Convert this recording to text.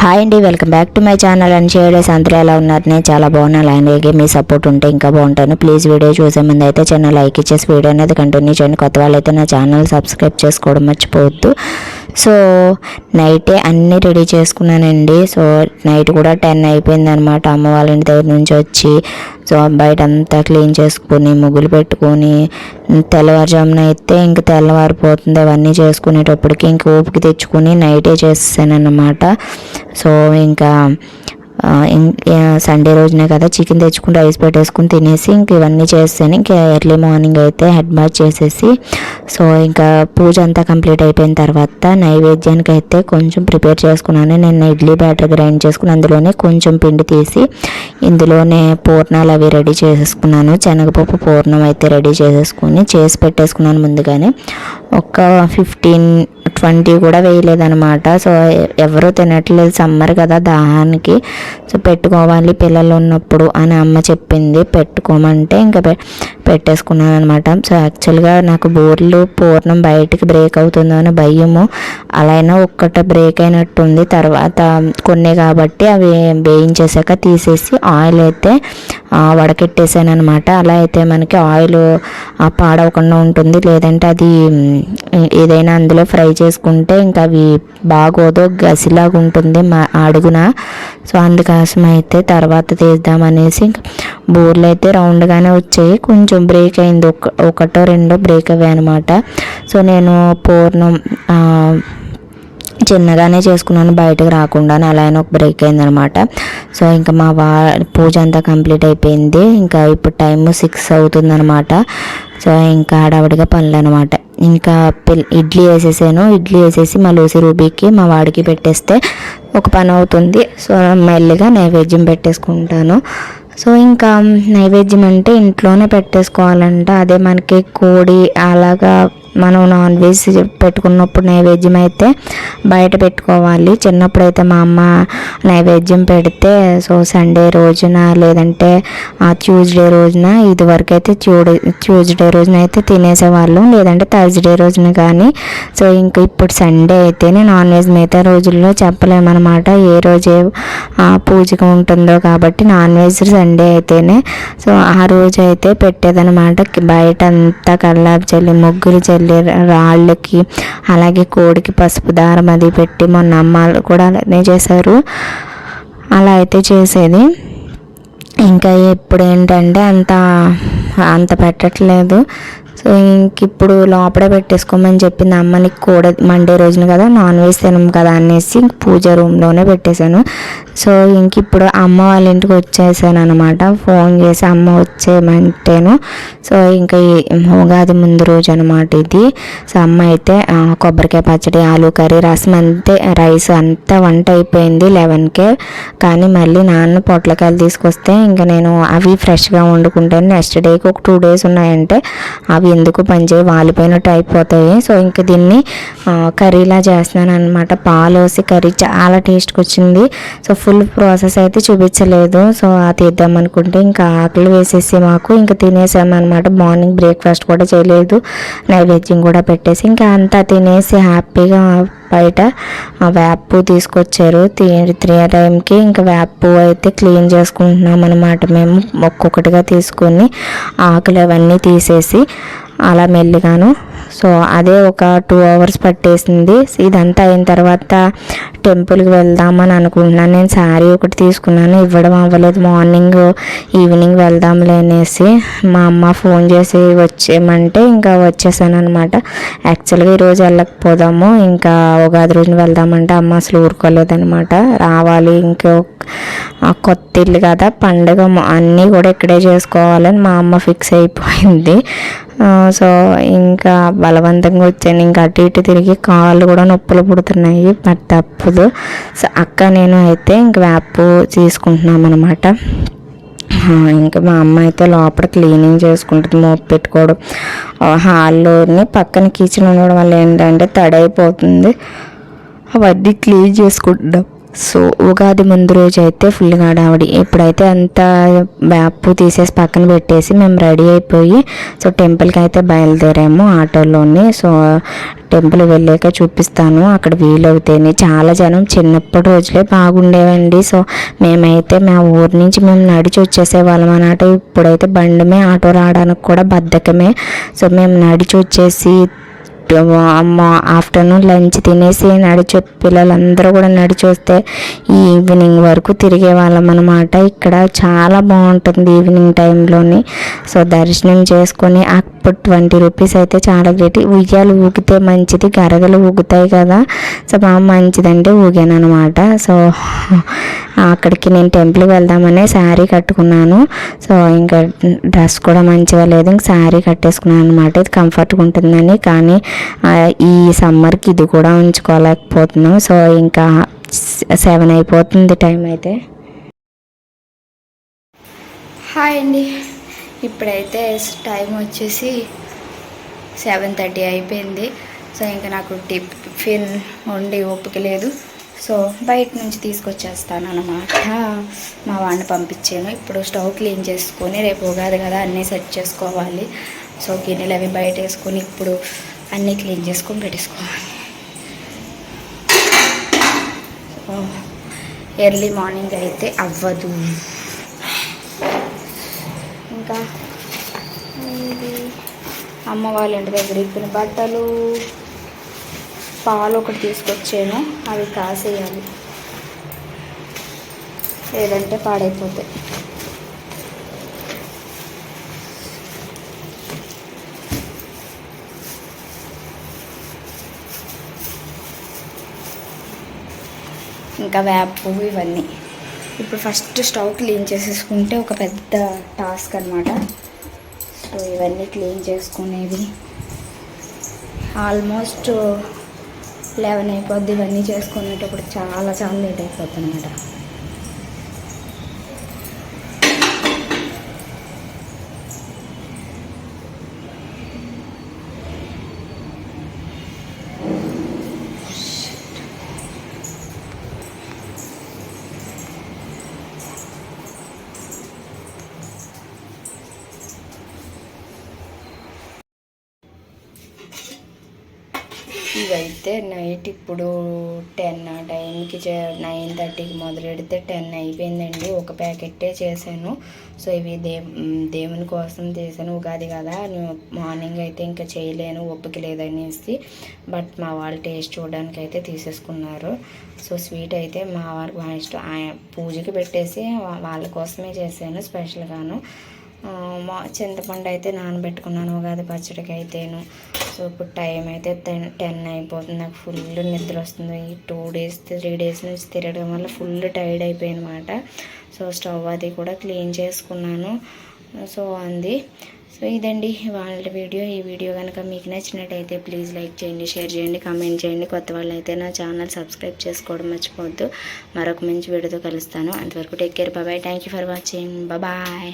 Hi అండి welcome back to my channel. And షేడేస్ అందరూ ఎలా ఉన్నారు? నేను చాలా బాగున్నాను. అలాగే మీ సపోర్ట్ ఉంటే ఇంకా బాగుంటాను. ప్లీజ్ వీడియో చూసే ముందు అయితే చిన్న లైక్ ఇచ్చేసి వీడియో అనేది కంటిన్యూ చేయండి. కొత్త వాళ్ళైతే నా ఛానల్ సబ్స్క్రైబ్ చేసుకోవడం మర్చిపోవద్దు. సో నైటే అన్నీ రెడీ చేసుకున్నానండి. సో నైట్ కూడా టెన్ అయిపోయింది అనమాట అమ్మ వాళ్ళ ఇంటి దగ్గర నుంచి వచ్చి సో బయట అంతా క్లీన్ చేసుకుని ముగ్గులు పెట్టుకొని తెల్లవారుజామున అయితే ఇంక తెల్లవారిపోతుంది. అవన్నీ చేసుకునేటప్పటికి ఇంక ఊపికి తెచ్చుకొని నైటే చేసేసాను అన్నమాట సో ఇంకా సండే రోజునే కదా చికెన్ తెచ్చుకుని రైస్ పెట్టేసుకుని తినేసి ఇంక ఇవన్నీ చేస్తాను ఇంకా ఎర్లీ మార్నింగ్ అయితే హెడ్ బాత్ చేసేసి సో ఇంకా పూజ అంతా కంప్లీట్ అయిపోయిన తర్వాత నైవేద్యానికి అయితే కొంచెం ప్రిపేర్ చేసుకున్నాను. నేను ఇడ్లీ బ్యాటర్ గ్రైండ్ చేసుకుని అందులోనే కొంచెం పిండి తీసి ఇందులోనే పూర్ణాలు అవి రెడీ చేసేసుకున్నాను. శనగపప్పు పూర్ణం అయితే రెడీ చేసేసుకుని చేసి పెట్టేసుకున్నాను ముందుగానే. ఒక ఫిఫ్టీన్ ట్వంటీ కూడా వేయలేదన్నమాట. సో ఎవరు తినట్లేదు సమ్మర్ కదా దాహానికి. సో పెట్టుకోవాలి పిల్లలు ఉన్నప్పుడు అని అమ్మ చెప్పింది. పెట్టుకోమంటే ఇంకా పె- పెట్టేసుకున్నాను అనమాట సో యాక్చువల్గా నాకు బోర్లు పూర్ణం బయటికి బ్రేక్ అవుతుందో అని భయము. అలా అయినా ఒక్కట బ్రేక్ అయినట్టుంది. తర్వాత కొన్ని కాబట్టి అవి వేయించేసాక తీసేసి ఆయిల్ అయితే వడకెట్టేసాను అనమాట అలా అయితే మనకి ఆయిల్ పాడవకుండా ఉంటుంది. లేదంటే అది ఏదైనా అందులో ఫ్రై చేసుకుంటే ఇంకా అవి బాగోదో గసిలాగా ఉంటుంది మా అడుగున. సో అందుకోసం అయితే తర్వాత తీద్దామనేసి ఇంకా బోర్లు అయితే రౌండ్గానే వచ్చాయి. కొంచెం బ్రేక్ అయింది. ఒక ఒకటో రెండో బ్రేక్ అయ్యాయి అనమాట సో నేను పూర్ణం చిన్నగానే చేసుకున్నాను బయటకు రాకుండా అలా అయినా ఒక బ్రేక్ అయిందనమాట. సో ఇంకా మా వా పూజ అంతా కంప్లీట్ అయిపోయింది. ఇంకా ఇప్పుడు టైం సిక్స్ అవుతుందన్నమాట సో ఇంకా హడావిడిగా పనులు అనమాట ఇంకా పిల్ ఇడ్లీ వేసేసాను. ఇడ్లీ వేసేసి మా లూసి రూబీకి మా వాడికి పెట్టేస్తే ఒక పని అవుతుంది. సో మెల్లిగా నైవేద్యం పెట్టేసుకుంటాను. సో ఇంకా నైవేద్యం అంటే ఇంట్లోనే పెట్టేసుకోవాలంట. అదే మనకి కోడి అలాగా మనం నాన్ వెజ్ పెట్టుకున్నప్పుడు నైవేద్యం అయితే బయట పెట్టుకోవాలి. చిన్నప్పుడు అయితే మా అమ్మ నైవేద్యం పెడితే సో సండే రోజున లేదంటే ఆ ట్యూస్డే రోజున ఇది వరకు అయితే ట్యూడే ట్యూస్డే రోజున అయితే తినేసేవాళ్ళం. లేదంటే థర్స్డే రోజున కానీ సో ఇంకా ఇప్పుడు సండే అయితేనే నాన్ వెజ్ మిగతా రోజుల్లో చెప్పలేమన్నమాట. ఏ రోజే ఏ ఆ, పూజగా ఉంటుందో కాబట్టి నాన్ వెజ్ సండే అయితేనే. సో ఆ రోజు అయితే పెట్టేదనమాట బయట అంతా కల్లాపు చల్లి ముగ్గులు చల్లి రాళ్ళకి అలాగే కోడికి పసుపు దారం అది పెట్టి మొన్న అమ్మాలు కూడా అలానే చేశారు. అలా అయితే చేసేది. ఇంకా ఇప్పుడు ఏంటంటే అంత అంత పెట్టట్లేదు. సో ఇంక ఇప్పుడు లోపలే పెట్టేసుకోమని చెప్పింది అమ్మని కూడా మండే రోజున కదా నాన్ వెజ్ తినం కదా అనేసి ఇంక పూజ రూమ్లోనే పెట్టేశాను. సో ఇంక ఇప్పుడు అమ్మ వాళ్ళ ఇంటికి వచ్చేసాను అనమాట ఫోన్ చేసి అమ్మ వచ్చేయమంటేను. సో ఇంకా ఉగాది ముందు రోజు అనమాట ఇది. సో అమ్మ అయితే కొబ్బరికాయ పచ్చడి ఆలు కర్రీ రసం అంతే రైస్ అంతా వంట అయిపోయింది లెవెన్కే. కానీ మళ్ళీ నాన్న పొట్లకాయలు తీసుకొస్తే ఇంకా నేను అవి ఫ్రెష్గా వండుకుంటాను. నెక్స్ట్ డేకి ఒక టూ డేస్ ఉన్నాయంటే అవి ఎందుకు పనిచేయి వాలిపోయినట్టు అయిపోతాయి. సో ఇంకా దీన్ని కర్రీలా చేస్తున్నాను అనమాట పాలు వేసి కర్రీ చాలా టేస్ట్కి వచ్చింది సో ఫుల్ ప్రాసెస్ అయితే చూపించలేదు. సో అది తీద్దాం అనుకుంటే ఇంకా ఆకలి వేసేసి మాకు ఇంకా తినేసామన్నమాట. మార్నింగ్ బ్రేక్ఫాస్ట్ కూడా చేయలేదు. నైవేద్యం కూడా పెట్టేసి ఇంకా అంతా తినేసి హ్యాపీగా బయట వ్యాప్ తీసుకొచ్చారు. త్రీ త్రీ టైంకి ఇంకా వ్యాప్ అయితే క్లీన్ చేసుకుంటున్నాం అనమాట మేము. ఒక్కొక్కటిగా తీసుకొని ఆకులు అవన్నీ తీసేసి అలా మెల్లిగాను సో అదే ఒక టూ అవర్స్ పట్టేసింది. ఇదంతా అయిన తర్వాత టెంపుల్కి వెళ్దామని అనుకుంటున్నాను. నేను శారీ ఒకటి తీసుకున్నాను. ఇవ్వడం అవ్వలేదు. మార్నింగ్ ఈవినింగ్ వెళ్దాంలే అనేసి మా అమ్మ ఫోన్ చేసి వచ్చేయమంటే ఇంకా వచ్చేసాను అనమాట యాక్చువల్గా ఈరోజు వెళ్ళకపోదాము. ఇంకా ఉగాది రోజున వెళ్దామంటే అమ్మ అసలు ఊరుకోలేదనమాట రావాలి ఇంకో కొత్త ఇల్లు కదా పండుగ అన్నీ కూడా ఇక్కడే చేసుకోవాలని మా అమ్మ ఫిక్స్ అయిపోయింది. సో ఇంకా బలవంతంగా వచ్చాను. ఇంకా అటు ఇటు తిరిగి కాళ్ళు కూడా నొప్పులు పుడుతున్నాయి మరి తప్పదు. సో అక్క నేను అయితే ఇంక వేపు తీసుకుంటున్నాం అనమాట ఇంకా మా అమ్మ అయితే లోపల క్లీనింగ్ చేసుకుంటుంది మోపు పెట్టుకోవడం. హాల్లోని పక్కన కిచెన్ ఉండడం వల్ల ఏంటంటే తడైపోతుంది అవన్నీ క్లీన్ చేసుకుంటున్నాం. సో ఉగాది ముందు రోజు అయితే ఫుల్గా హడావిడి ఇప్పుడైతే అంత బ్యాపు తీసేసి పక్కన పెట్టేసి మేము రెడీ అయిపోయి సో టెంపుల్కి అయితే బయలుదేరాము ఆటోలోని. సో టెంపుల్ వెళ్ళాక చూపిస్తాను అక్కడ వీలవుతాయి చాలా జనం చిన్నప్పటి రోజులే బాగుండేవండి. సో మేమైతే మా ఊరు నుంచి మేము నడిచి వచ్చేసే వాళ్ళం అన్నట్టు ఇప్పుడైతే బండిమే ఆటో రావడానికి కూడా బద్ధకమే. సో మేము నడిచి వచ్చేసి అమ్మ ఆఫ్టర్నూన్ లంచ్ తినేసి నడిచి పిల్లలందరూ కూడా నడిచి వస్తే ఈ ఈవినింగ్ వరకు తిరిగే వాళ్ళం అనమాట ఇక్కడ చాలా బాగుంటుంది ఈవినింగ్ టైంలోని. సో దర్శనం చేసుకొని అప్పుడు ట్వంటీ రూపీస్ అయితే చాలా గ్రేట్. ఉయ్యాలు ఊగితే మంచిది గరగలు ఊగుతాయి కదా. సో బాగా మంచిదండి ఊగాను అనమాట సో అక్కడికి నేను టెంపుల్కి వెళ్దామనే శారీ కట్టుకున్నాను. సో ఇంకా డ్రెస్ కూడా మంచిగా లేదు. ఇంక శారీ కట్టేసుకున్నాను అనమాట ఇది కంఫర్ట్గా ఉంటుందని. కానీ ఈ సమ్మర్కి ఇది కూడా ఉంచుకోలేకపోతున్నాం. సో ఇంకా సెవెన్ అయిపోతుంది టైం అయితే. హాయ్ అండి. ఇప్పుడైతే టైం వచ్చేసి సెవెన్ థర్టీ అయిపోయింది. సో ఇంకా నాకు టిప్ ఫిన్ వండి ఓపిక లేదు. సో బయట నుంచి తీసుకొచ్చేస్తాను అనమాట మా వాడిని పంపించాను. ఇప్పుడు స్టవ్ క్లీన్ చేసుకొని రేపు ఉగాది కదా అన్నీ సెట్ చేసుకోవాలి. సో గిన్నెలు అవి బయట వేసుకొని ఇప్పుడు అన్నీ క్లీన్ చేసుకొని పెట్టేసుకోవాలి. సో ఎర్లీ మార్నింగ్ అయితే అవ్వదు. ఇంకా అమ్మ వాళ్ళ ఇంటి దగ్గర ఇప్పిన బట్టలు. పాలు ఒకటి తీసుకొచ్చాను. అవి కాసేయాలి. లేదంటే పాడైపోతాయి. ఇంకా వేప పువ్వు ఇవన్నీ. ఇప్పుడు ఫస్ట్ స్టవ్ క్లీన్ చేసేసుకుంటే ఒక పెద్ద టాస్క్ అనమాట సో ఇవన్నీ క్లీన్ చేసుకునేవి. ఆల్మోస్ట్ లెవెన్ అయిపోద్ది ఇవన్నీ చేసుకునేటప్పుడు చాలా చాలా లేట్ అయిపోద్ది అనమాట ఇవైతే నైట్ ఇప్పుడు టెన్ ఆ టైంకి చే నైన్ థర్టీకి మొదలెడితే టెన్ అయిపోయిందండి. ఒక ప్యాకెట్టే చేశాను. సో ఇవి దే దేవుని కోసం చేశాను. ఉగాది కదా నేను మార్నింగ్ అయితే ఇంకా చేయలేను ఓపిక లేదనేసి బట్ మా వాళ్ళు టేస్ట్ చూడడానికి అయితే తీసేసుకున్నారు. సో స్వీట్ అయితే మా వారికి మా ఇష్టం ఆయన పూజకి పెట్టేసి వాళ్ళ కోసమే చేశాను స్పెషల్గాను. మా చింతపండు అయితే నానబెట్టుకున్నాను ఉగాది పచ్చడికి అయితేను సో ఇప్పుడు టైం అయితే టెన్ టెన్ అయిపోతుంది. నాకు ఫుల్ నిద్ర వస్తుంది. ఈ టూ డేస్ త్రీ డేస్ నుంచి తిరగడం వల్ల ఫుల్ టైర్డ్ అయిపోయింది అనమాట సో స్టవ్ అది కూడా క్లీన్ చేసుకున్నాను. సో అంది. సో ఇదండి వాళ్ళ వీడియో. ఈ వీడియో కనుక మీకు నచ్చినట్టయితే ప్లీజ్ లైక్ చేయండి షేర్ చేయండి కామెంట్ చేయండి. కొత్త వాళ్ళు అయితే నా ఛానల్ సబ్స్క్రైబ్ చేసుకోవడం మర్చిపోవద్దు. మరొక మంచి వీడియోతో కలుస్తాను. అంతవరకు take care. Bye thank you for watching. Bye.